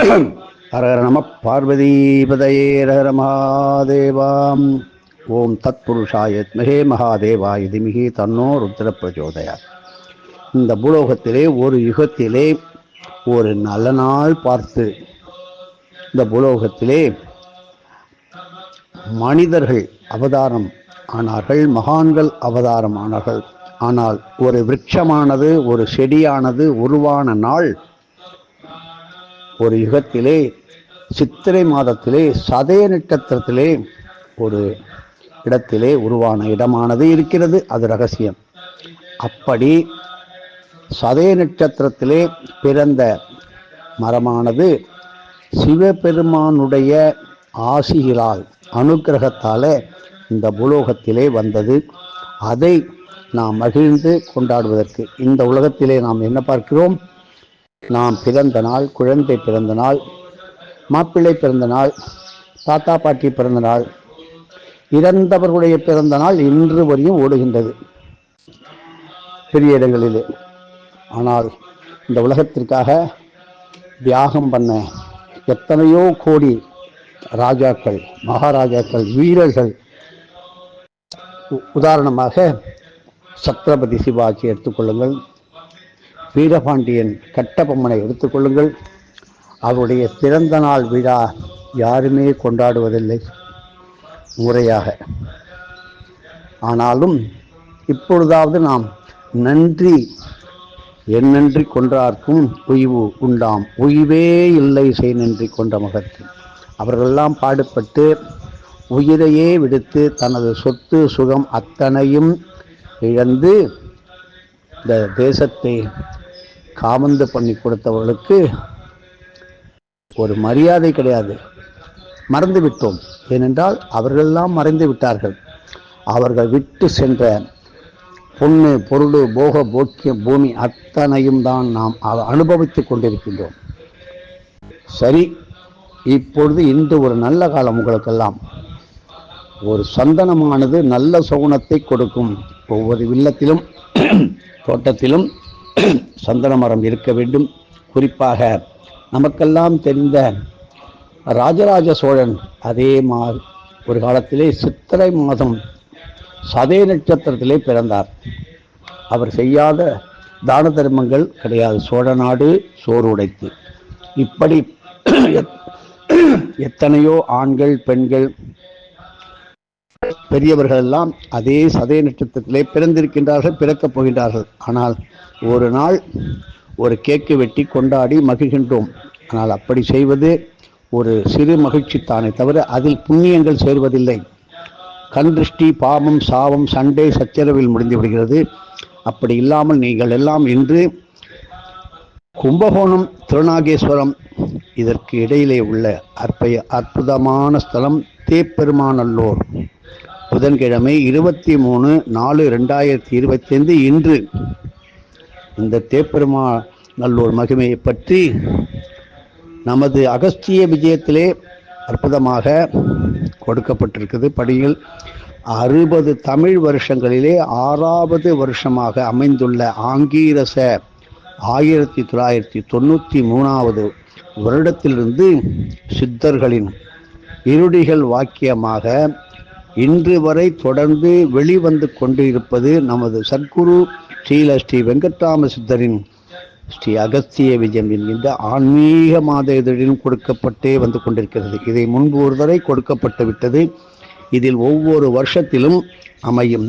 ஹரஹர நம பார்வதீபதயே ஹர மகாதேவாம் ஓம் தத் புருஷாயத்மகே மகாதேவா இதுமிகி தன்னோ ருத்ர பிரச்சோதயா இந்த பூலோகத்திலே ஒரு யுகத்திலே ஒரு நல்ல நாள் பார்த்து இந்த பூலோகத்திலே மனிதர்கள் அவதாரம் ஆனார்கள் மகான்கள் அவதாரம் ஆனார்கள். ஆனால் ஒரு விரட்சமானது ஒரு செடியானது உருவான நாள் ஒரு யுகத்திலே சித்திரை மாதத்திலே சதய நட்சத்திரத்திலே ஒரு இடத்திலே உருவான இடமானது இருக்கிறது. அது ரகசியம். அப்படி சதய நட்சத்திரத்திலே பிறந்த மரமானது சிவபெருமானுடைய ஆசிகளால் அனுக்கிரகத்தால இந்த பூலோகத்திலே வந்தது. அதை நாம் மகிழ்ந்து கொண்டாடுவதற்கு இந்த உலகத்திலே நாம் என்ன பார்க்கிறோம்? நாம் பிறந்த நாள் குழந்தை பிறந்த நாள் மாப்பிள்ளை பிறந்த நாள் தாத்தா பாட்டி பிறந்த நாள் இறந்தவர்களுடைய பிறந்த நாள் இன்று வரையும் ஓடுகின்றது. பெரிய இடங்களிலே. ஆனால் இந்த உலகத்திற்காக தியாகம் பண்ண எத்தனையோ கோடி ராஜாக்கள் மகாராஜாக்கள் வீரர்கள். உதாரணமாக சத்ரபதி சிவாஜி எடுத்துக்கொள்ளுங்கள் வீரபாண்டியன் கட்டபொம்மனை எடுத்துக்கொள்ளுங்கள் அவருடைய பிறந்த நாள் விழா யாருமே கொண்டாடுவதில்லை. முறையாக. ஆனாலும் இப்பொழுதாவது நாம் நன்றி என்னன்றி கொன்றார்க்கும் உய்வு உண்டாம். உய்வே இல்லை செய் நன்றி கொண்ட மகத்து. அவர்களெல்லாம் பாடுபட்டு உயிரையே விடுத்து தனது சொத்து சுகம் அத்தனையும் இழந்து இந்த தேசத்தை காமந்து பண்ணி கொடுத்தவர்களுக்கு ஒரு மரியாதை கிடையாது. மறந்து விட்டோம். ஏனென்றால் அவர்களெல்லாம் மறைந்து விட்டார்கள். அவர்கள் விட்டு சென்ற பொண்ணு பொருள் போக போக்கியம் பூமி அத்தனையும் தான் நாம் அனுபவித்துக் கொண்டிருக்கின்றோம். சரி இப்பொழுது இன்று ஒரு நல்ல காலம் உங்களுக்கெல்லாம். ஒரு சந்தனமானது நல்ல சகுனத்தை கொடுக்கும். ஒவ்வொரு வில்லத்திலும் தோட்டத்திலும் சந்தன மரம் இருக்க வேண்டும். குறிப்பாக நமக்கெல்லாம் தெரிந்த ராஜராஜ சோழன் அதே மா ஒரு காலத்திலே சித்திரை மாதம் சதய நட்சத்திரத்திலே பிறந்தார். அவர் செய்யாத தான தர்மங்கள் கிடையாது. சோழ நாடு சோறு உடைத்து இப்படி எத்- எத்தனையோ ஆண்கள் பெண்கள் பெரியவர்கள் எல்லாம் அதே சதய நட்சத்திரத்திலே பிறந்திருக்கின்றார்கள் பிறக்கப் போகின்றார்கள். ஆனால் ஒரு நாள் ஒரு கேக்கு வெட்டி கொண்டாடி மகிழ்கின்றோம். ஆனால் அப்படி செய்வது ஒரு சிறு மகிழ்ச்சி தானே தவிர அதில் புண்ணியங்கள் சேர்வதில்லை. கண் திருஷ்டி பாவம் சாபம் சண்டை சச்சரவில் முடிந்து விடுகிறது. அப்படி இல்லாமல் நீங்கள் எல்லாம் இன்று கும்பகோணம் திருநாகேஸ்வரம் இதற்கு இடையிலே உள்ள அற்பய அற்புதமான ஸ்தலம் தேப்பெருமானல்லூர். புதன்கிழமை இருபத்தி மூணு நாலு ரெண்டாயிரத்தி இருபத்தைந்து இன்று. இந்த தேப்பெருமா நல்லூர் மகிமையை பற்றி நமது அகஸ்திய விஜயத்திலே அற்புதமாக கொடுக்கப்பட்டிருக்குது படியில். அறுபது தமிழ் வருஷங்களிலே ஆறாவது வருஷமாக அமைந்துள்ள ஆங்கீரச ஆயிரத்தி தொள்ளாயிரத்தி தொண்ணூற்றி மூணாவது வருடத்திலிருந்து சித்தர்களின் இருடிகள் வாக்கியமாக இன்று வரை தொடர்ந்து வெளிவந்து கொண்டிருப்பது நமது சத்குரு ஸ்ரீல ஸ்ரீ வெங்கட்ராம சித்தரின் ஸ்ரீ அகஸ்திய விஜயம் என்கின்ற ஆன்மீக மாத இதழிலும் கொடுக்கப்பட்டே வந்து கொண்டிருக்கிறது. இதை முன்பு ஒரு தடவை கொடுக்கப்பட்டு விட்டது. இதில் ஒவ்வொரு வருஷத்திலும் அமையும்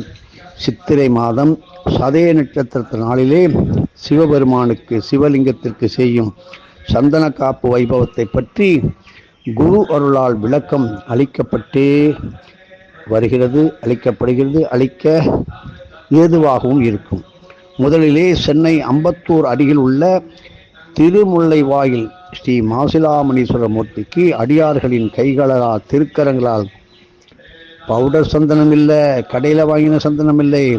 சித்திரை மாதம் சதய நட்சத்திரத்து நாளிலே சிவபெருமானுக்கு சிவலிங்கத்திற்கு செய்யும் சந்தன காப்பு வைபவத்தை பற்றி குரு அருளால் விளக்கம் அளிக்கப்பட்டே வருகிறது அளிக்கப்படுகிறது அளிக்க ஏதுவாகவும் இருக்கும். முதலிலே சென்னை அம்பத்தூர் அருகில் உள்ள திருமுல்லைவாயில் ஸ்ரீ மாசிலாமணீஸ்வர மூர்த்திக்கு அடியார்களின் கைகளால் திருக்கரங்களால் பவுடர் சந்தனம் இல்லை கடையில் வாங்கின சந்தனம் இல்லை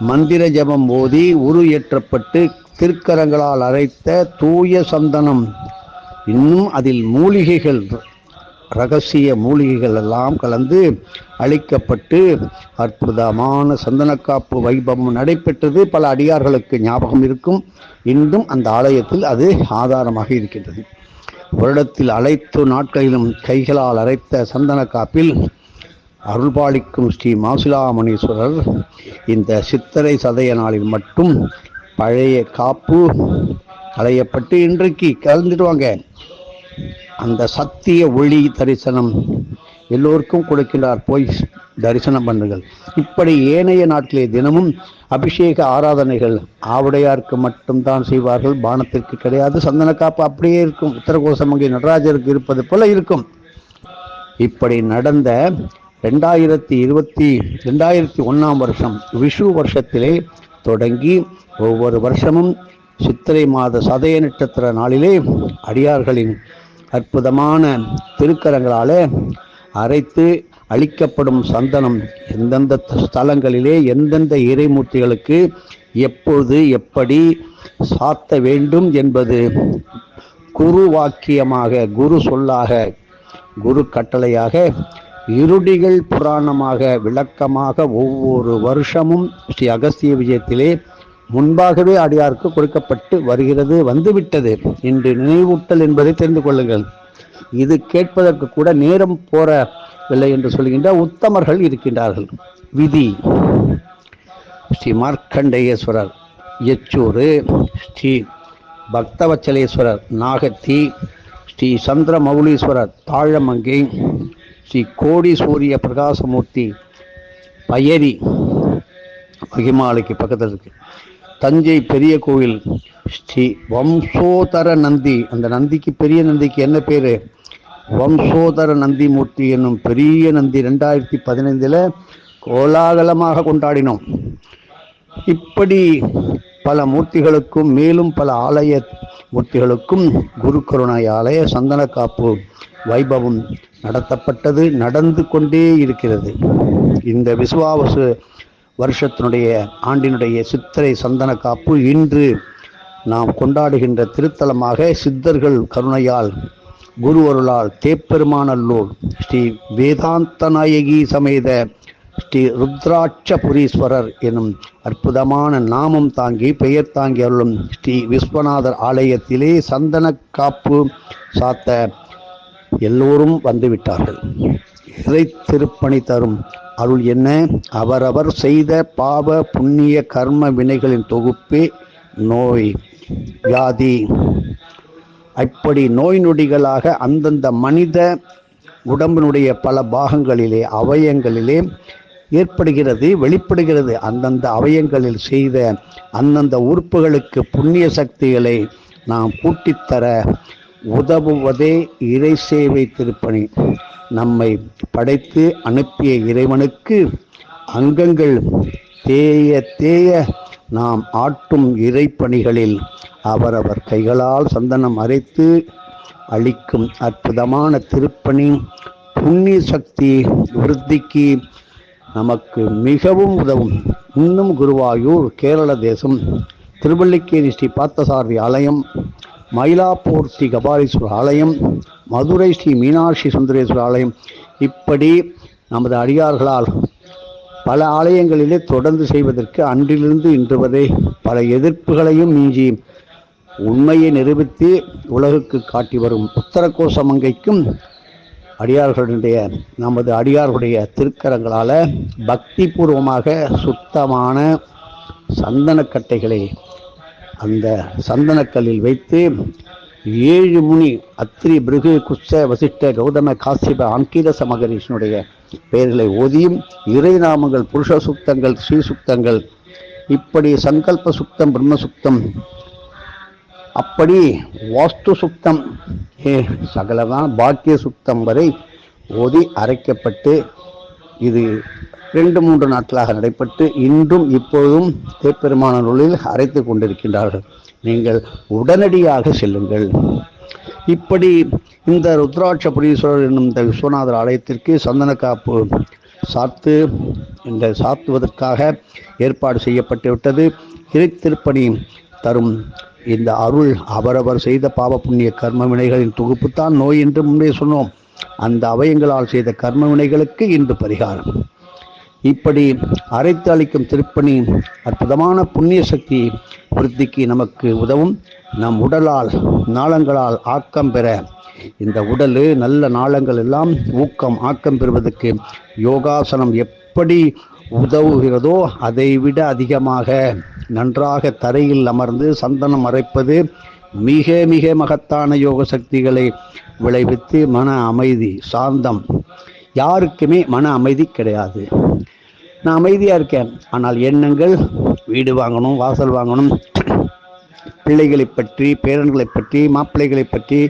மந்திர ஜபம் ஓதி உரு ஏற்றப்பட்டு திருக்கரங்களால் அரைத்த தூய சந்தனம். இன்னும் அதில் மூலிகைகள் ரகசிய மூலிகைகள் எல்லாம் கலந்து அளிக்கப்பட்டு அற்புதமான சந்தனக்காப்பு வைபவம் நடைபெற்றது. பல அடியார்களுக்கு ஞாபகம் இருக்கும். இன்றும் அந்த ஆலயத்தில் அது ஆதாரமாக இருக்கின்றது. வருடத்தில் அனைத்து நாட்களிலும் கைகளால் அரைத்த சந்தன காப்பில் அருள்பாலிக்கும் ஸ்ரீ மாசிலாமணீஸ்வரர் இந்த சித்திரை சதய நாளில் மட்டும் பழைய காப்பு களையப்பட்டு இன்றைக்கு கலந்துடுவாங்க அந்த சத்திய ஒளி தரிசனம் எல்லோருக்கும் கொடுக்கிறார் போய் தரிசனம் பண்ணுங்கள். இப்படி ஏனைய நாட்களே தினமும் அபிஷேக ஆராதனைகள் ஆவுடையாருக்கு மட்டும்தான் செய்வார்கள். பானத்திற்கு கிடையாது. சந்தன காப்பு அப்படியே இருக்கும். உத்தரகோசமங்கை நடராஜருக்கு இருப்பது போல இருக்கும். இப்படி நடந்த ரெண்டாயிரத்தி இருபத்தி ரெண்டாயிரத்தி ஒன்றாம் வருஷம் விஷு வருஷத்திலே தொடங்கி ஒவ்வொரு வருஷமும் சித்திரை மாத சதய நட்சத்திர நாளிலே அடியார்களின் அற்புதமான திருக்கரங்களாலே அரைத்து அளிக்கப்படும் சந்தனம் எந்தெந்த ஸ்தலங்களிலே எந்தெந்த இறைமூர்த்திகளுக்கு எப்பொழுது எப்படி சாத்த வேண்டும் என்பது குரு வாக்கியமாக குரு சொல்லாக குரு கட்டளையாக இருடிகள் புராணமாக விளக்கமாக ஒவ்வொரு வருஷமும் ஸ்ரீ அகஸ்திய விஜயத்திலே முன்பாகவே அடியாருக்கு கொடுக்கப்பட்டு வருகிறது வந்துவிட்டது இன்று நினைவூட்டல் என்பதை தெரிந்து கொள்ளுங்கள். இது கேட்பதற்கு கூட நேரம் போறவில்லை என்று சொல்கின்ற உத்தமர்கள் இருக்கின்றார்கள். விதி. ஸ்ரீ மார்க்கண்டேயேஸ்வரர் எச்சூர் ஸ்ரீ பக்தவச்சலேஸ்வரர் நாகத்தி ஸ்ரீ சந்திர மௌலீஸ்வரர் தாழமங்கை ஸ்ரீ கோடி சூரிய பிரகாசமூர்த்தி பயரி மகிமாலைக்கு பக்கத்தில் இருக்குது தஞ்சை பெரிய கோவில் ஸ்ரீ வம்சோதர நந்தி அந்த நந்திக்கு பெரிய நந்திக்கு என்ன பேர்? வம்சோதர நந்தி மூர்த்தி என்னும் பெரிய நந்தி ரெண்டாயிரத்தி பதினைந்தில் கோலாகலமாக கொண்டாடினோம். இப்படி பல மூர்த்திகளுக்கும் மேலும் பல ஆலய மூர்த்திகளுக்கும் குரு கருணை ஆலய சந்தன காப்பு வைபவம் நடத்தப்பட்டது நடந்து கொண்டே இருக்கிறது. இந்த விசுவாவசு வருஷத்தினுடைய ஆண்டினுடைய சித்திரை சந்தன காப்பு இன்று நாம் கொண்டாடுகின்ற திருத்தலமாக சித்தர்கள் கருணையால் குருவருளால் தேப்பெருமானல்லூர் ஸ்ரீ வேதாந்த நாயகி சமேத ஸ்ரீ ருத்ராட்சபுரீஸ்வரர் எனும் அற்புதமான நாமம் தாங்கி பெயர் தாங்கி அருளும் ஸ்ரீ விஸ்வநாதர் ஆலயத்திலே சந்தன காப்பு சாத்த எல்லோரும் வந்துவிட்டார்கள். இறை திருப்பணி தரும் அருள் என்ன? அவரவர் செய்த பாவ புண்ணிய கர்ம வினைகளின் தொகுப்பே நோய். வியாதி. அப்படி நோய் நொடிகளாக அந்தந்த மனித உடம்பினுடைய பல பாகங்களிலே அவயங்களிலே ஏற்படுகிறது வெளிப்படுகிறது. அந்தந்த அவயங்களில் செய்த அந்தந்த உறுப்புகளுக்கு புண்ணிய சக்திகளை நாம் கூட்டித்தர உதவுவதே இறை சேவை திருப்பணி. நம்மை படைத்து அனுப்பிய இறைவனுக்கு அங்கங்கள் தேய தேய நாம் ஆட்டும் இறைப்பணிகளில் அவரவர் கைகளால் சந்தனம் அரைத்து அளிக்கும் அற்புதமான திருப்பணி புண்ணிய சக்தி விருத்திக்கு நமக்கு மிகவும் உதவும். இன்னும் குருவாயூர் கேரள தேசம் திருவள்ளிக்கேரி ஸ்ரீ பார்த்தசாரதி ஆலயம் மயிலாப்பூர் ஸ்ரீ கபாலீஸ்வரர் ஆலயம் மதுரை ஸ்ரீ மீனாட்சி சுந்தரேஸ்வரர் ஆலயம். இப்படி நமது அடியார்களால் பல ஆலயங்களிலே தொடர்ந்து செய்வதற்கு அன்றிலிருந்து இன்று வரை பல எதிர்ப்புகளையும் மிஞ்சி உண்மையை நிரூபித்து உலகுக்கு காட்டி வரும் உத்தரகோசமங்கைக்கும் அடியார்களுடைய நமது அடியார்களுடைய திருக்கரங்களால் பக்தி பூர்வமாக சுத்தமான சந்தனக்கட்டைகளை அந்த சந்தனக்கல்லில் வைத்து ஏழு முனி அத்திரி பிருகு குச்ச வசிஷ்ட கௌதம காசிப அங்கீரச மகரிஷனுடைய பெயர்களை ஓதியும் இறை நாமங்கள் புருஷ சுத்தங்கள் ஸ்ரீ சுத்தங்கள் இப்படி சங்கல்ப சுத்தம் பிரம்ம சுத்தம் அப்படி வாஸ்து சுத்தம் ஏ பாக்கிய சுத்தம் வரை ஓதி அரைக்கப்பட்டு இது ரெண்டு மூன்று நாட்களாக நடைபெற்று இன்றும் இப்பொழுதும் தேப்பெருமான நூலில் அரைத்து கொண்டிருக்கின்றார்கள். நீங்கள் உடனடியாக செல்லுங்கள். இப்படி இந்த ருத்ராட்சபுரீஸ்வரர் என்னும் இந்த விஸ்வநாதர் ஆலயத்திற்கு சந்தன காப்பு சாத்து இந்த சாத்துவதற்காக ஏற்பாடு செய்யப்பட்டுவிட்டது. இறைத்திருப்பணி தரும் இந்த அருள் அவரவர் செய்த பாவ புண்ணிய கர்ம வினைகளின் தொகுப்புத்தான் நோய் என்று முன்பே சொன்னோம். அந்த அவயங்களால் செய்த கர்ம வினைகளுக்கு இன்று பரிகாரம். இப்படி அரைத்து அளிக்கும் திருப்பணி அற்புதமான புண்ணிய சக்தி விருத்திக்கு நமக்கு உதவும். நம் உடலால் நாளங்களால் ஆக்கம் பெற இந்த உடல் நல்ல நாளங்கள் எல்லாம் ஊக்கம் ஆக்கம் பெறுவதற்கு யோகாசனம் எப்படி உதவுகிறதோ அதை விட அதிகமாக நன்றாக தரையில் அமர்ந்து சந்தனம் அரைப்பது மிக மிக மகத்தான யோக சக்திகளை விளைவித்து மன அமைதி சாந்தம். யாருக்குமே மன அமைதி கிடையாது. நான் அமைதியாக இருக்கேன். ஆனால் எண்ணங்கள் வீடு வாங்கணும் வாசல் வாங்கணும் பிள்ளைகளை பற்றி பேரன்களை பற்றி மாப்பிள்ளைகளை பற்றி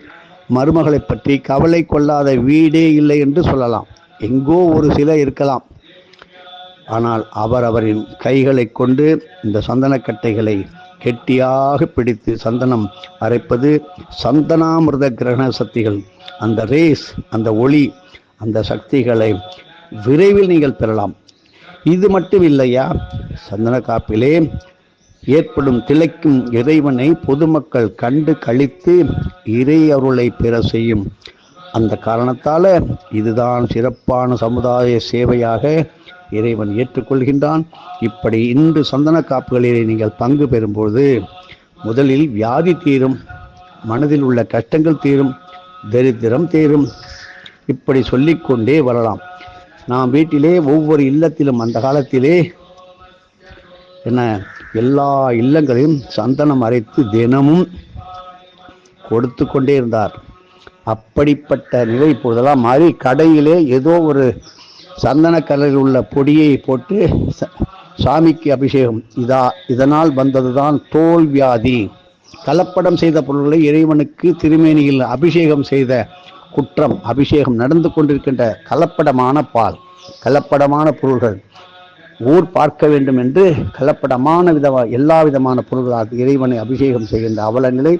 மருமகளை பற்றி கவலை கொள்ளாத வீடே இல்லை என்று சொல்லலாம். எங்கோ ஒரு சில இருக்கலாம். ஆனால் அவர் அவரின் கைகளை கொண்டு இந்த சந்தனக்கட்டைகளை கெட்டியாக பிடித்து சந்தனம் அரைப்பது சந்தனாமிர்த கிரகண சக்திகள். அந்த ரேஸ் அந்த ஒளி அந்த சக்திகளை விரைவில் நீங்கள் பெறலாம். இது மட்டும் இல்லையா சந்தன காப்பிலே ஏற்படும் திளைக்கும் இறைவனை பொதுமக்கள் கண்டு கழித்து இறை அருளை பெற செய்யும். அந்த காரணத்தால் இதுதான் சிறப்பான சமுதாய சேவையாக இறைவன் ஏற்றுக்கொள்கின்றான். இப்படி இன்று சந்தன காப்புகளிலே நீங்கள் பங்கு பெறும்போது முதலில் வியாதி தீரும் மனதில் உள்ள கஷ்டங்கள் தீரும் தரித்திரம் தீரும். இப்படி சொல்லிக்கொண்டே வரலாம். நாம் வீட்டிலே ஒவ்வொரு இல்லத்திலும் அந்த காலத்திலே என்ன எல்லா இல்லங்களையும் சந்தனம் அரைத்து தினமும் கொடுத்து கொண்டே இருந்தார். அப்படிப்பட்ட நிலை இப்போதெல்லாம் மாறி கடையிலே ஏதோ ஒரு சந்தன கலரில் உள்ள பொடியை போட்டு ச- சாமிக்கு அபிஷேகம். இதா இதனால் வந்ததுதான் தோல் வியாதி. கலப்படம் செய்த பொருள்களை இறைவனுக்கு திருமேனியில் அபிஷேகம் செய்த குற்றம் அபிஷேகம் நடந்து கொண்டிருக்கின்ற கலப்படமான பால் கலப்படமான பொருள்கள். ஊர் பார்க்க வேண்டும் என்று கலப்படமான விதமாக எல்லா விதமான பொருள்களாக இறைவனை அபிஷேகம் செய்கின்ற அவல நிலை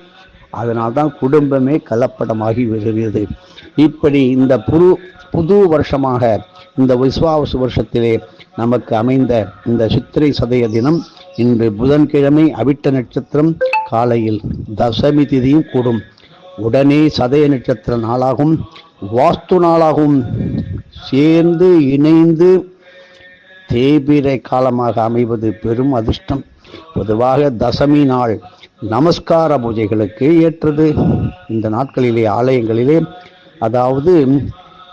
அதனால்தான் குடும்பமே கலப்படமாகி வருகிறது இப்படி இந்த புது புது வருஷமாக இந்த விஸ்வாவசு வருஷத்திலே நமக்கு அமைந்த இந்த சித்திரை சதய தினம் இன்று புதன்கிழமை அவிட்ட நட்சத்திரம் காலையில் தசமி திதியும் கூடும். உடனே சதய நட்சத்திர நாளாகும். வாஸ்து நாளாகும். சேர்ந்து இணைந்து தேபிரை காலமாக அமைவது பெரும் அதிர்ஷ்டம். பொதுவாக தசமி நாள் நமஸ்கார பூஜைகளுக்கு ஏற்றது. இந்த நாட்களிலே ஆலயங்களிலே அதாவது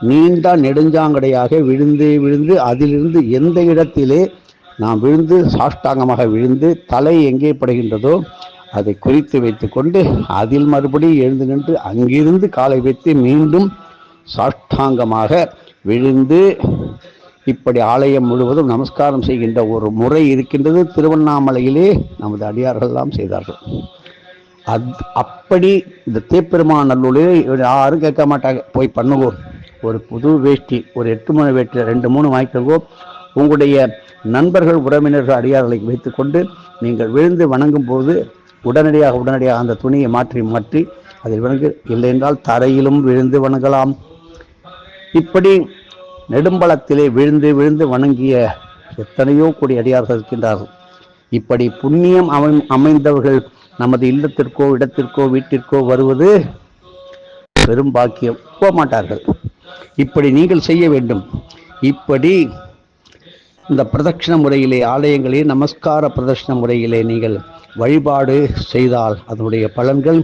நீண்ட நெடுஞ்சாங்கடையாக விழுந்து விழுந்து அதிலிருந்து எந்த இடத்திலே நாம் விழுந்து சாஷ்டாங்கமாக விழுந்து தலை எங்கே படுகின்றதோ அதை குறித்து வைத்துக்கொண்டு அதில் மறுபடியும் எழுந்து நின்று அங்கிருந்து காலை வைத்து மீண்டும் சாஷ்டாங்கமாக விழுந்து இப்படி ஆலயம் முழுவதும் நமஸ்காரம் செய்கின்ற ஒரு முறை இருக்கின்றது. திருவண்ணாமலையிலே நமது அடியார்கள் எல்லாம் செய்தார்கள். அத் அப்படி இந்த தேப்பெருமான் நல்லூரில் யாரும் கேட்க மாட்டாங்க. போய் பண்ணுவோம். ஒரு புது வேஷ்டி ஒரு எட்டு மணி வேட்டி ரெண்டு மூணு வாங்கிக்கோ உங்களுடைய நண்பர்கள் உறவினர்கள் அடியார்களை வைத்துக்கொண்டு நீங்கள் விழுந்து வணங்கும் போது உடனடியாக உடனடியாக அந்த துணியை மாற்றி மாற்றி அதில் வணங்கு இல்லை என்றால் தரையிலும் விழுந்து வணங்கலாம். இப்படி நெடும்பலத்திலே விழுந்து விழுந்து வணங்கிய எத்தனையோ கோடி அடியார்கள் இருக்கின்றார்கள். இப்படி புண்ணியம் அமை அமைந்தவர்கள் நமது இல்லத்திற்கோ இடத்திற்கோ வீட்டிற்கோ வருவது பெரும் பாக்கியம். போக மாட்டார்கள் இப்படி நீங்கள் செய்ய வேண்டும். இப்படி இந்த பிரதட்சிண முறையிலே ஆலயங்களே நமஸ்கார பிரதட்சிண முறையிலே நீங்கள் வழிபாடு செய்தால் அதனுடைய பலன்கள்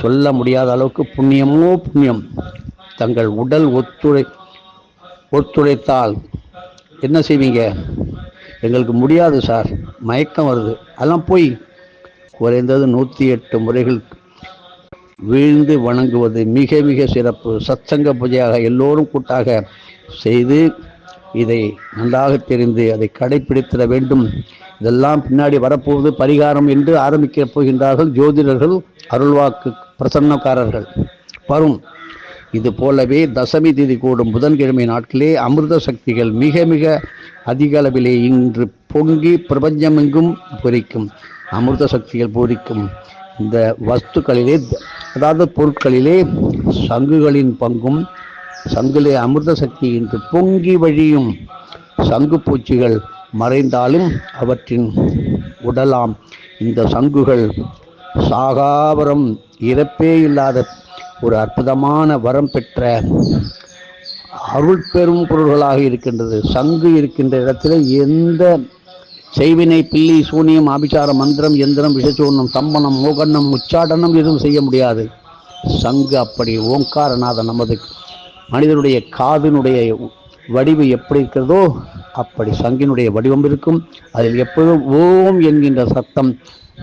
சொல்ல முடியாத அளவுக்கு புண்ணியமோ புண்ணியம். தங்கள் உடல் ஒத்துழை ஒத்துழைத்தால் என்ன செய்வீங்க? எங்களுக்கு முடியாது சார். மயக்கம் வருது. அதெல்லாம் போய் குறைந்தது நூற்றி எட்டு முறைகள் வீழ்ந்து வணங்குவது மிக மிக சிறப்பு. சத்சங்க பூஜையாக எல்லோரும் கூட்டாக செய்து இதை நன்றாக தெரிந்து அதை கடைபிடித்திட வேண்டும். இதெல்லாம் பின்னாடி வரப்போவது பரிகாரம் என்று ஆரம்பிக்க போகின்றார்கள் ஜோதிடர்கள் அருள்வாக்கு பிரசன்னக்காரர்கள். வரும். இது போலவே தசமி திதி கூடும் புதன்கிழமை நாட்களே அமிர்த சக்திகள் மிக மிக அதிக அளவிலே இன்று பொங்கி பிரபஞ்சமெங்கும் பொறிக்கும். அமிர்த சக்திகள் பூரிக்கும் இந்த வஸ்துக்களிலே அதாவது பொருட்களிலே சங்குகளின் பங்கும் சங்கிலே அமிர்த சக்தி என்று பொங்கி வழியும் சங்கு பூச்சிகள் மறைந்தாலும் அவற்றின் உடலாம். இந்த சங்குகள் சாகாவரம் இறப்பே இல்லாத ஒரு அற்புதமான வரம் பெற்ற அருள் பெரும் பொருள்களாக இருக்கின்றது. சங்கு இருக்கின்ற இடத்துல எந்த செய்வினை பில்லி சூனியம் ஆபிசார மந்திரம் எந்திரம் விஷச்சூர்ணம் சம்பனம் மோகண்ணம் உச்சாடனம் எதுவும் செய்ய முடியாது. சங்கு அப்படி ஓங்காரநாதன் நமது மனிதனுடைய காதினுடைய வடிவு எப்படி இருக்கிறதோ அப்படி சங்கினுடைய வடிவம் இருக்கும். அதில் எப்பொழுதும் ஓம் என்கின்ற சத்தம்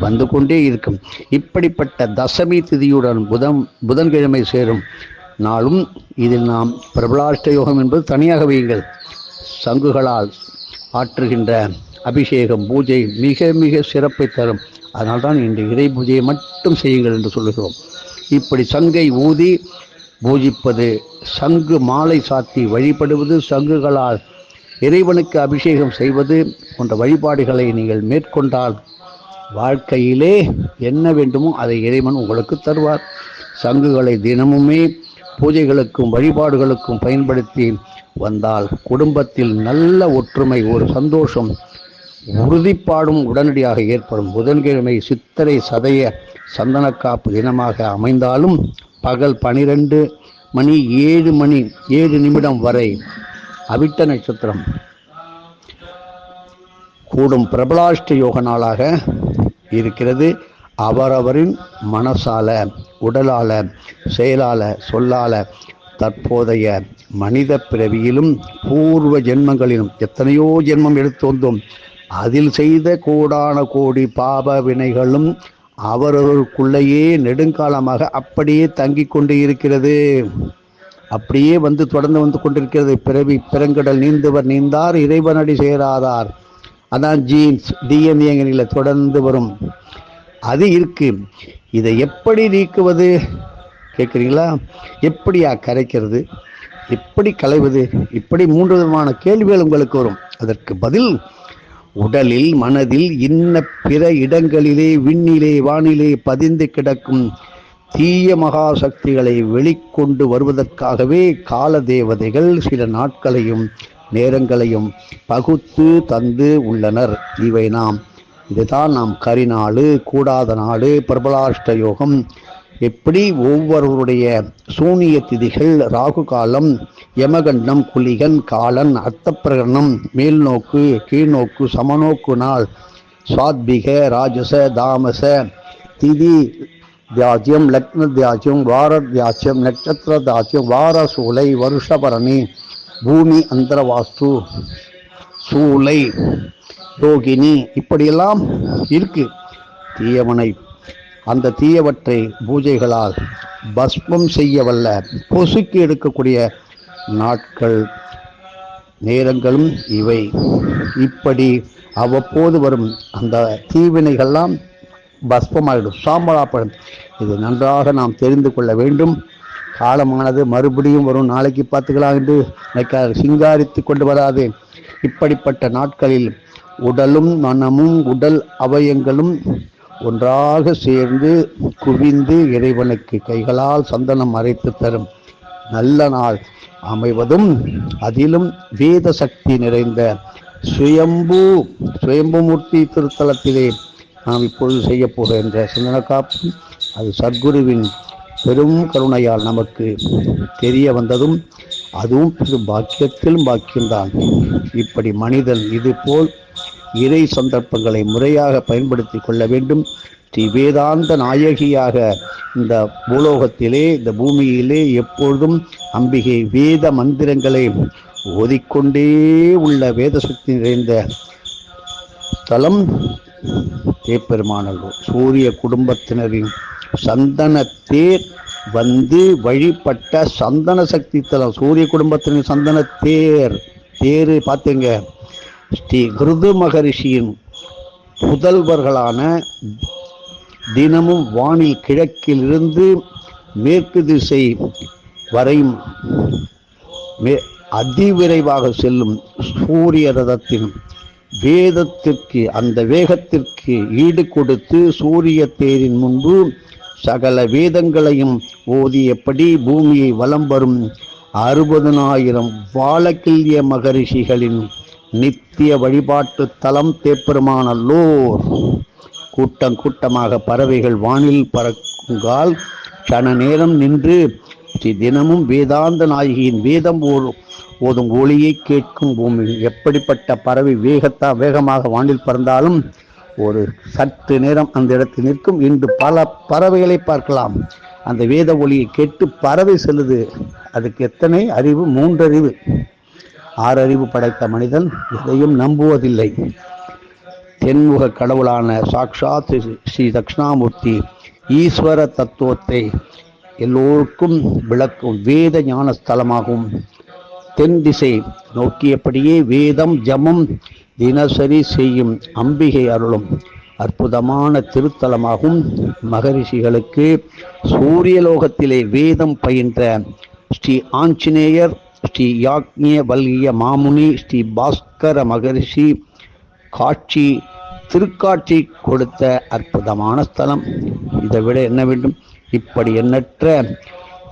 வந்து கொண்டே இருக்கும். இப்படிப்பட்ட தசமி திதியுடன் புதன் புதன்கிழமை சேரும் நாளும் இதில் நாம் பிரபலாஷ்ட யோகம் என்பது தனியாக வையுங்கள் சங்குகளால் ஆற்றுகின்ற அபிஷேகம் பூஜை மிக மிக சிறப்பை தரும். அதனால்தான் இன்று இறை பூஜையை மட்டும் செய்யுங்கள் என்று சொல்லுகிறோம். இப்படி சங்கை ஊதி பூஜிப்பது சங்கு மாலை சாத்தி வழிபடுவது சங்குகளால் இறைவனுக்கு அபிஷேகம் செய்வது போன்ற வழிபாடுகளை நீங்கள் மேற்கொண்டால் வாழ்க்கையிலே என்ன வேண்டுமோ அதை இறைவன் உங்களுக்கு தருவார். சங்குகளை தினமுமே பூஜைகளுக்கும் வழிபாடுகளுக்கும் பயன்படுத்தி வந்தால் குடும்பத்தில் நல்ல ஒற்றுமை ஒரு சந்தோஷம் உறுதிப்பாடும் உடனடியாக ஏற்படும். புதன்கிழமை சித்திரை சதய சந்தனக்காப்பு தினமாக அமைந்தாலும் பகல் பனிரெண்டு மணி ஏழு மணி ஏழு நிமிடம் வரை அவிட்ட நட்சத்திரம் கூடும் பிரபலாஷ்ட யோக நாளாக இருக்கிறது. அவரவரின் மனசால உடலால செயலால சொல்லால தற்போதைய மனித பிறவியிலும் பூர்வ ஜென்மங்களிலும் எத்தனையோ ஜென்மம் எடுத்து வந்தோம். அதில் செய்த கோடான கோடி பாப வினைகளும் அவரவருக்குள்ளேயே நெடுங்காலமாக அப்படியே தங்கி கொண்டு இருக்கிறது. அப்படியே வந்து தொடர்ந்து வந்து கொண்டிருக்கிறது. பிறவி பெருங்கடல் நீந்துவர் நீந்தார் இறைவனடி சேராதார். அதான் ஜீன்ஸ் டிஎன்ஏங்களில் தொடர்ந்து வரும். அது இருக்கு. இதை எப்படி நீக்குவது? கேட்குறீங்களா? எப்படியா கரைக்கிறது? எப்படி களைவது? இப்படி மூன்று விதமான கேள்விகள் உங்களுக்கு வரும். அதற்கு பதில் உடலில் மனதில் இன்ன பிற இடங்களிலே விண்ணிலே வானிலே பதிந்து கிடக்கும் தீய மகா சக்திகளை வெளிக்கொண்டு வருவதற்காகவே கால தேவதைகள் சில நாட்களையும் நேரங்களையும் பகுத்து தந்து உள்ளனர். இவை நாம் இதுதான் நாம் கரிநாடு கூடாத நாடு பிரபலாஷ்ட யோகம் எப்படி ஒவ்வொருவருடைய சூனிய திதிகள் ராகு காலம் யமகண்டம் குலிகன் காலன் அர்த்தப்பிரகரணம் மேல்நோக்கு கீழ்நோக்கு சமநோக்கு நாள் சுவாத்பிக ராஜச தாமச திதி தியாஜ்யம் லக்ன தியாஜ்யம் வார தியாஜ்யம் நட்சத்திர தியாஜ்யம் வார சூலை வருஷபரணி பூமி அந்தரவாஸ்து சூலை யோகினி இப்படியெல்லாம் இருக்கு. தீயவனை அந்த தீயவற்றை பூஜைகளால் பஸ்மம் செய்ய வல்ல பொசுக்கி எடுக்கக்கூடிய நாட்கள் நேரங்களும் இவை. இப்படி அவ்வப்போது வரும் அந்த தீவினைகள்லாம் பஸ்பமாகிடும் சாம்பலாப்படும். இது நன்றாக நாம் தெரிந்து கொள்ள வேண்டும். காலமானது மறுபடியும் வரும். நாளைக்கு பார்த்துக்கலாம் என்று சிங்காரித்து கொண்டு வராது. இப்படிப்பட்ட நாட்களில் உடலும் மனமும் உடல் அவயங்களும் ஒன்றாக சேர்ந்து குவிந்து இறைவனுக்கு கைகளால் சந்தனம் அரைத்து தரும் நல்ல நாள் அமைவதும் அதிலும் வேத சக்தி நிறைந்த சுயம்பு சுயம்புமூர்த்தி திருத்தலத்திலே நாம் இப்பொழுது செய்ய போகின்ற சிந்தன காப்பு அது சத்குருவின் பெரும் கருணையால் நமக்கு தெரிய வந்ததும் அதுவும் பெரும் பாக்கியத்திலும் பாக்கியம்தான். இப்படி மனிதன் இதுபோல் இறை சந்தர்ப்பங்களை முறையாக பயன்படுத்தி கொள்ள வேண்டும். ஸ்ரீ வேதாந்த நாயகியாக இந்த பூலோகத்திலே இந்த பூமியிலே எப்பொழுதும் அம்பிகை வேத மந்திரங்களை ஓதிக்கொண்டே உள்ள வேத சக்தி நிறைந்த தலம் தேப்பெருமானல்லூர் சூரிய குடும்பத்தினரின் சந்தன தேர் வந்து வழிபட்ட சந்தன சக்தி தலம். சூரிய குடும்பத்தினரின் சந்தன தேர் தேர் பார்த்துங்க. ஸ்ரீ கிருது மகரிஷியின் புதல்வர்களான தினமும் வானில் கிழக்கிலிருந்து மேற்கு திசை வரையும் மே அதிவிரைவாக செல்லும் சூரிய ரதத்தின் வேதத்திற்கு அந்த வேகத்திற்கு ஈடு கொடுத்து சூரிய தேரின் முன்பு சகல வேதங்களையும் ஓதியபடி பூமியை வலம் வரும் அறுபதனாயிரம் வாழக்கில்ய மகரிஷிகளின் நித்திய வழிபாட்டு தலம் தேப்பெருமானல்லூர் கூட்டம் கூட்டமாக பறவைகள் வானில் பறக்குங்கால் கன நேரம் நின்று ஸ்ரீ தினமும் வேதாந்த நாயகியின் வேதம் ஓ- ஓதும் ஒளியை கேட்கும் பூமி. எப்படிப்பட்ட பறவை வேகத்தா வேகமாக வானில் பறந்தாலும் ஒரு சற்று நேரம் அந்த இடத்தில் நிற்கும். இன்று பல பறவைகளை பார்க்கலாம். அந்த வேத ஒளியை கேட்டு பறவை செல்லுது. அதுக்கு எத்தனை அறிவு? மூன்றறிவு. ஆறறிவு படைத்த மனிதன் எதையும் நம்புவதில்லை. தென்முக கடவுளான சாக்ஷாத் ஸ்ரீ- தக்ஷணாமூர்த்தி ஈஸ்வர தத்துவத்தை எல்லோருக்கும் விளக்கும் வேத ஞான ஸ்தலமாகும் தென் திசை நோக்கியபடியே வேதம் ஜமம் தினசரி செய்யும் அம்பிகை அருளும் அற்புதமான திருத்தலமாகும். மகரிஷிகளுக்கு சூரியலோகத்திலே வேதம் பயின்ற ஸ்ரீ ஆஞ்சநேயர் ஸ்ரீ யாக்ஞிய வல்கிய மாமுனி ஸ்ரீ பாஸ்கர மகரிஷி காட்சி திருக்காட்சி கொடுத்த அற்புதமான ஸ்தலம். இதை விட என்ன வேண்டும்? இப்படி எண்ணற்ற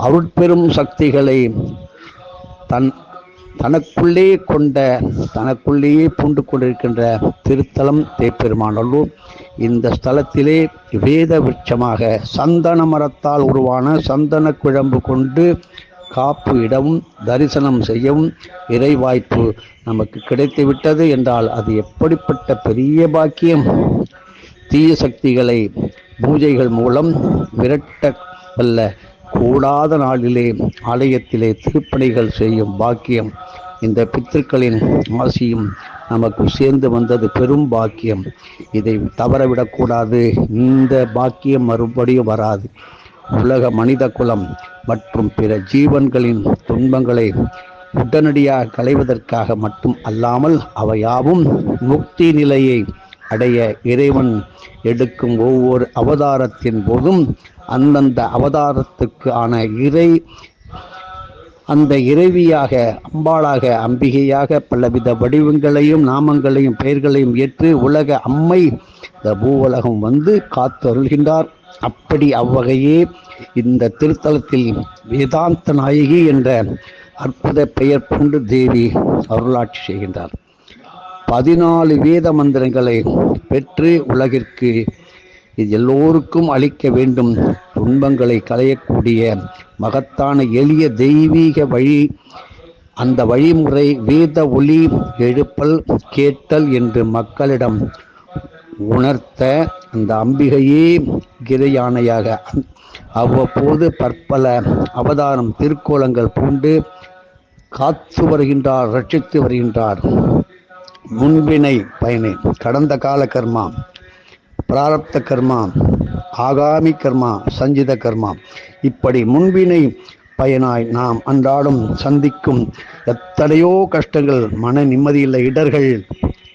அருட்பெரும் சக்திகளை தன் தனக்குள்ளே கொண்ட தனக்குள்ளேயே பூண்டு கொண்டிருக்கின்ற திருத்தலம் தேப்பெருமானல்லூர். இந்த ஸ்தலத்திலே வேத விருட்சமாக சந்தன மரத்தால் உருவான சந்தன குழம்பு கொண்டு காப்பு இடவும் தரிசனம் செய்யவும் இறைவாய்ப்பு நமக்கு கிடைத்து விட்டது என்றால் அது எப்படிப்பட்ட பெரிய பாக்கியம்? தீய சக்திகளை பூஜைகள் மூலம் விரட்ட வல்ல கூடாத நாளிலே ஆலயத்திலே திருப்பணிகள் செய்யும் பாக்கியம். இந்த பித்திருக்களின் ஆசியும் நமக்கு சேர்ந்து வந்தது பெரும் பாக்கியம். இதை தவறவிடக்கூடாது. இந்த பாக்கியம் மறுபடியும் வராது. உலக மனித குலம் மற்றும் பிற ஜீவன்களின் துன்பங்களை உடனடியாக களைவதற்காக மட்டும் அல்லாமல் அவையாவும் முக்தி நிலையை அடைய இறைவன் எடுக்கும் ஒவ்வொரு அவதாரத்தின் போதும் அந்தந்த அவதாரத்துக்கு ஆன இறை அந்த இறைவியாக அம்பாளாக அம்பிகையாக பலவித வடிவங்களையும் நாமங்களையும் பெயர்களையும் ஏற்று உலக அம்மை இந்த பூவுலகம் வந்து காத்து அருள்கின்றார் அப்படி அவ்வகையே இந்த திருத்தலத்தில் வேதாந்த நாயகி என்ற அற்புத பெயர் கொண்டு தேவி அருளாட்சி செய்கின்றார். பதினாலு வேத மந்திரங்களை பெற்று உலகிற்கு எல்லோருக்கும் அளிக்க வேண்டும். துன்பங்களை களையக்கூடிய மகத்தான எளிய தெய்வீக வழி அந்த வழிமுறை வேத ஒளி எழுப்பல் கேட்டல் என்று மக்களிடம் உணர்த்த அந்த அம்பிகையே கிரையானையாக. அவ்வப்போது பற்பல அவதாரம் திருக்கோலங்கள் பூண்டு காத்து வருகின்றார் ரட்சித்து வருகின்றார். முன்பினை பயனை கடந்த கால கர்மா பிராரப்த கர்மா ஆகாமி கர்மா சஞ்சித கர்மா. இப்படி முன்பினை பயனாய் நாம் அன்றாடம் சந்திக்கும் எத்தனையோ கஷ்டங்கள் மன நிம்மதியில்லை இடர்கள்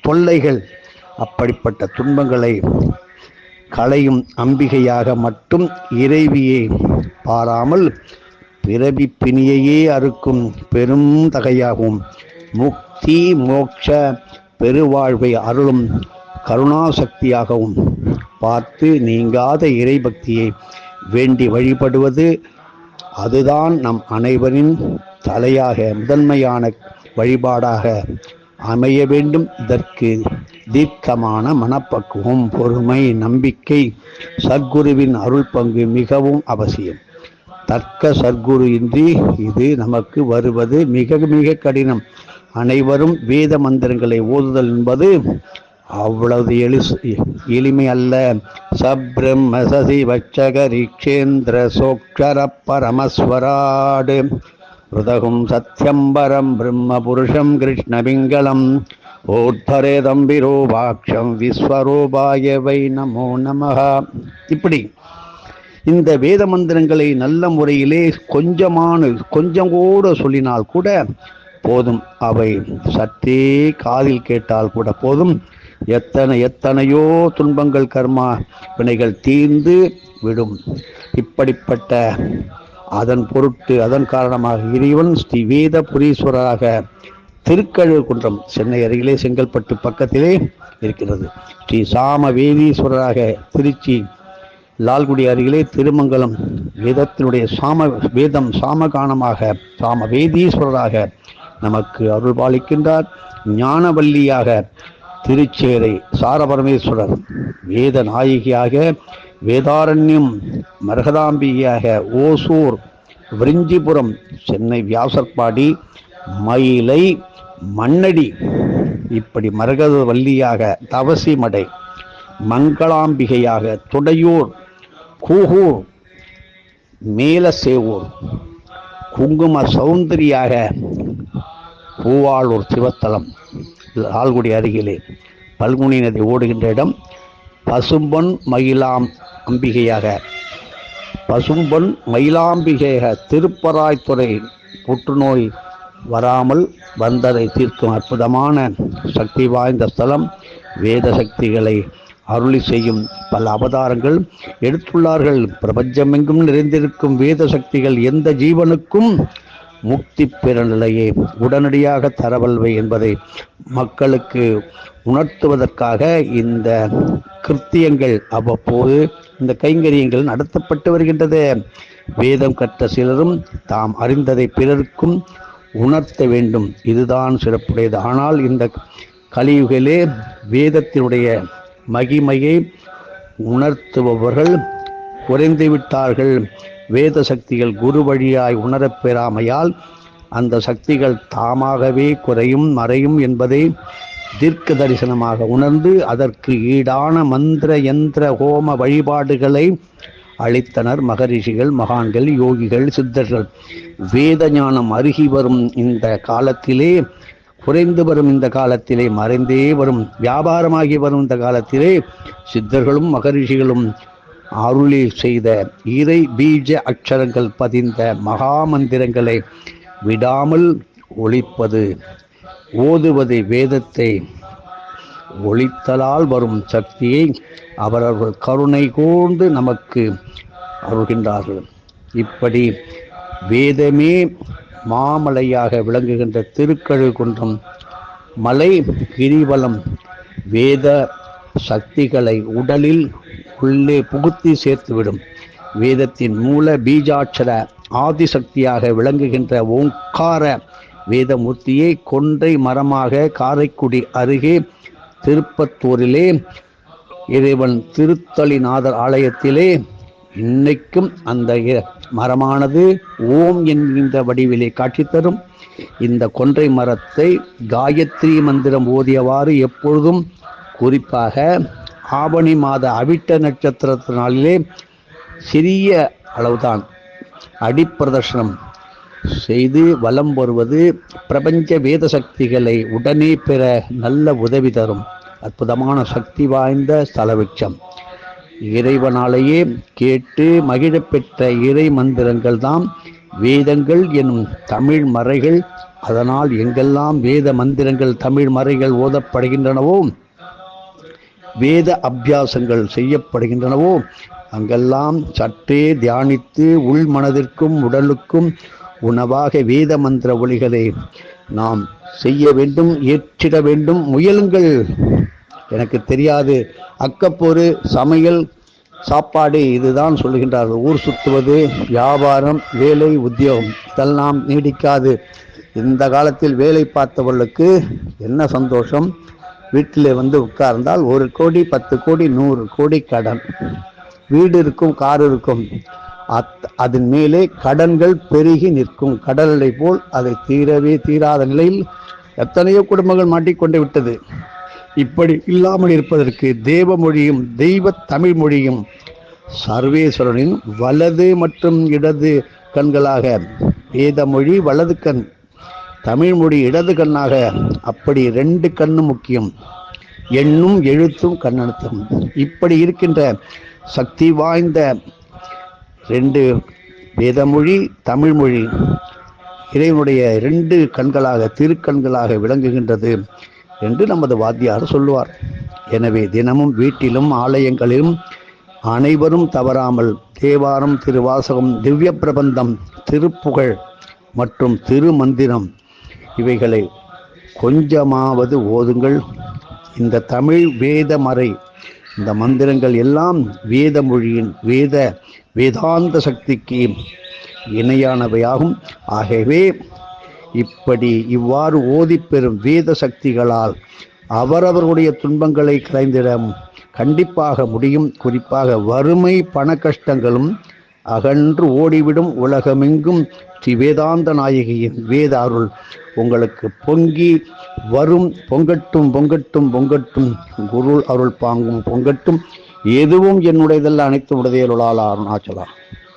தொல்லைகள் அப்படிப்பட்ட துன்பங்களை களையும் அம்பிகையாக மட்டும் இறைவியை பாராமல் பிறவி பிணியையே அறுக்கும் பெரும் தகையாகும். முக்தி மோட்ச பெருவாழ்வை அருளும் கருணாசக்தியாகவும் பார்த்து நீங்காத இறைபக்தியை வேண்டி வழிபடுவது அதுதான் நம் அனைவரின் தலையாக முதன்மையான வழிபாடாக அமைய வேண்டும். இதற்கு தீர்க்கமான மனப்பக்குவம் பொறுமை நம்பிக்கை சத்குருவின் அருள் பங்கு மிகவும் அவசியம். தர்க்க சர்க்குரு இன்றி இது நமக்கு வருவது மிக மிக கடினம். அனைவரும் வேத மந்திரங்களை ஓதுதல் என்பது அவ்வளவு எளி எளிமை அல்ல. சப்ரம்ம சசி வச்சகரிக்ஷேந்திர சோக்ஷர பரமஸ்வராடு. ஹிருதகும் சத்யம்பரம் பிரம்ம புருஷம் கிருஷ்ணபிங்களம். ஓத்தரே தம்பிரோபாட்சம் விஸ்வரூபாய வை நமோ நமஹா. இப்படி இந்த வேத மந்திரங்களை நல்ல முறையிலே கொஞ்சமான கொஞ்சம் கூட சொல்லினால் கூட போதும். அவை சற்றே காதில் கேட்டால் கூட போதும். எத்தனை எத்தனையோ துன்பங்கள் கர்மா வினைகள் தீர்ந்து விடும். இப்படிப்பட்ட அதன் பொருட்டு அதன் காரணமாக இறைவன் ஸ்ரீ வேத புரீஸ்வரராக திருக்கழுகுன்றம் சென்னை அருகிலே செங்கல்பட்டு பக்கத்திலே இருக்கிறது. ஸ்ரீ சாம வேதீஸ்வரராக திருச்சி லால்குடி அருகிலே திருமங்கலம் வேதத்தினுடைய சாம வேதம் சாமகானமாக சாம வேதீஸ்வரராக நமக்கு அருள் பாலிக்கின்றார் ஞானவல்லியாக திருச்சேரை சாரபரமேஸ்வரர் வேத நாயகியாக வேதாரண்யம் மரகதாம்பிகையாக ஓசூர் விரிஞ்சிபுரம் சென்னை வியாசர்பாடி மயிலை மண்ணடி இப்படி மரகத வள்ளியாக தவசிமடை மங்களாம்பிகையாக துடையூர் கூகூர் மேலசேவூர் குங்கும சௌந்தரியாக பூவாளூர் சிவத்தலம் ஆல்குடி அருகிலே பல்குனி நதி ஓடுகின்ற இடம் பசும்பொன் மயிலாம் அம்பிகையாக. பசும்பொன் மயிலாம்பிகையாக திருப்பராய்த்துறை புற்றுநோய் வராமல் வந்ததை தீர்க்கும் அற்புதமான சக்தி வாய்ந்த ஸ்தலம் வேத சக்திகளை அருளி செய்யும் பல அவதாரங்கள் எடுத்துள்ளார்கள். பிரபஞ்சமெங்கும் நிறைந்திருக்கும் வேத சக்திகள் எந்த ஜீவனுக்கும் முக்தி பெற நிலையை. உடனடியாக தரவல்வை என்பதை மக்களுக்கு உணர்த்துவதற்காக இந்த கிருத்தியங்கள் அவ்வப்போது இந்த கைங்கரியங்கள் நடத்தப்பட்டு வருகின்றது. வேதம் கற்ற சிலரும் தாம் அறிந்ததை பிறருக்கும் உணர்த்த வேண்டும். இதுதான் சிறப்புடையது. ஆனால் இந்த கலியுகிலே வேதத்தினுடைய மகிமையை உணர்த்துபவர்கள் குறைந்து விட்டார்கள். வேத சக்திகள் குரு வழியாய் உணரப்பெறாமையால் அந்த சக்திகள் தாமாகவே குறையும் மறையும் என்பதை தீர்க்க தரிசனமாக உணர்ந்து அதற்கு ஈடான மந்திர யந்திர ஹோம வழிபாடுகளை அளித்தனர் மகரிஷிகள் மகான்கள் யோகிகள் சித்தர்கள். வேத ஞானம் அருகி வரும் இந்த காலத்திலே குறைந்து வரும் இந்த காலத்திலே மறைந்தே வரும் வியாபாரமாகி வரும் இந்த காலத்திலே சித்தர்களும் மகரிஷிகளும் அருளி செய்த இறை பீஜ அக்ஷரங்கள் பதிந்த மகா மந்திரங்களை விடாமல் ஒழிப்பது ஓதுவது வேதத்தை ஒழித்தலால் வரும் சக்தியை அவரவர்கள் கருணை கூர்ந்து நமக்கு அருள்கின்றார்கள். இப்படி வேதமே மாமலையாக விளங்குகின்ற திருக்கழுகுன்றம் மலை கிரிவலம் வேத சக்திகளை உடலில் உள்ளே புகுத்தி சேர்த்துவிடும். வேதத்தின் மூல பீஜாட்சர ஆதிசக்தியாக விளங்குகின்ற ஓங்கார வேதமூர்த்தியை கொன்றை மரமாக காரைக்குடி அருகே திருப்பத்தூரிலே இறைவன் திருத்தலிநாதர் ஆலயத்திலே இன்னைக்கும் அந்த மரமானது ஓம் என்கின்ற வடிவிலே காட்சி தரும். இந்த கொன்றை மரத்தை காயத்ரி மந்திரம் ஓதியவாறு எப்பொழுதும் குறிப்பாக ஆவணி மாத அவிட்ட நட்சத்திரத்தினாலே சிறிய அளவுதான். அடிப்பிரதர்ஷனம் செய்து வலம் வருவது பிரபஞ்ச வேத சக்திகளை உடனே பெற நல்ல உதவி தரும். அற்புதமான சக்தி வாய்ந்த ஸ்தலவிருட்சம் இறைவனாலேயே கேட்டு மகிழப் பெற்ற இறை மந்திரங்கள் தான் வேதங்கள் எனும் தமிழ் மறைகள். அதனால் எங்கெல்லாம் வேத மந்திரங்கள் தமிழ் மறைகள் ஓதப்படுகின்றனவோ வேத அபியாசங்கள் செய்யப்படுகின்றனவோ அங்கெல்லாம் சற்றே தியானித்து உள் மனதிற்கும் உடலுக்கும் உணவாக வேத மந்திர ஒளிகளை நாம் செய்ய வேண்டும் ஏற்றிட வேண்டும். முயலுங்கள். எனக்கு தெரியாது. அக்கப்போரு சமையல் சாப்பாடு இதுதான் சொல்லுகின்றார்கள். ஊர் சுற்றுவது வியாபாரம் வேலை உத்தியோகம். இதெல்லாம் நீடிக்காது. இந்த காலத்தில் வேலை பார்த்தவர்களுக்கு என்ன சந்தோஷம்? வீட்டில் வந்து உட்கார்ந்தால் ஒரு கோடி பத்து கோடி நூறு கோடி கடன். வீடு இருக்கும் கார் இருக்கும். அத் அதன் மேலே கடன்கள் பெருகி நிற்கும். கடலை போல் அதை தீரவே தீராத நிலையில் எத்தனையோ குடும்பங்கள் மாட்டிக்கொண்டு விட்டது. இப்படி இல்லாமல் இருப்பதற்கு தேவ மொழியும் தெய்வ தமிழ் மொழியும் சர்வேஸ்வரனின் வலது மற்றும் இடது கண்களாக. வேத மொழி வலது கண் தமிழ் மொழி இடது கண்ணாக. அப்படி ரெண்டு கண்ணும் முக்கியம். எண்ணும் எழுத்தும் கண்ணெழுத்தும். இப்படி இருக்கின்ற சக்தி வாய்ந்த ரெண்டு வேதமொழி தமிழ்மொழி இறைவனுடைய ரெண்டு கண்களாக திருக்கண்களாக விளங்குகின்றது என்று நமது வாத்தியார் சொல்லுவார். எனவே தினமும் வீட்டிலும் ஆலயங்களிலும் அனைவரும் தவறாமல் தேவாரம் திருவாசகம் திவ்ய பிரபந்தம் திருப்புகழ் மற்றும் திருமந்திரம் இவைகளை கொஞ்சமாவது ஓதுங்கள். இந்த தமிழ் வேத மறை இந்த மந்திரங்கள் எல்லாம் வேத மொழியின் வேத வேதாந்த சக்திக்கு இணையானவையாகும். ஆகவே இப்படி இவ்வாறு ஓதிப்பெறும் வேத சக்திகளால் அவரவர்களுடைய துன்பங்களை கலைந்திட கண்டிப்பாக முடியும். குறிப்பாக வறுமை பண கஷ்டங்களும் அகன்று ஓடிவிடும் உலகமெங்கும். ஸ்ரீ வேதாந்த நாயகியின் வேத அருள் உங்களுக்கு பொங்கி வரும். பொங்கட்டும் பொங்கட்டும் பொங்கட்டும். குருள் அருள் பாங்கும் பொங்கட்டும். எதுவும் என்னுடையதல்ல அனைத்து உடையருளால் அருணாச்சலம்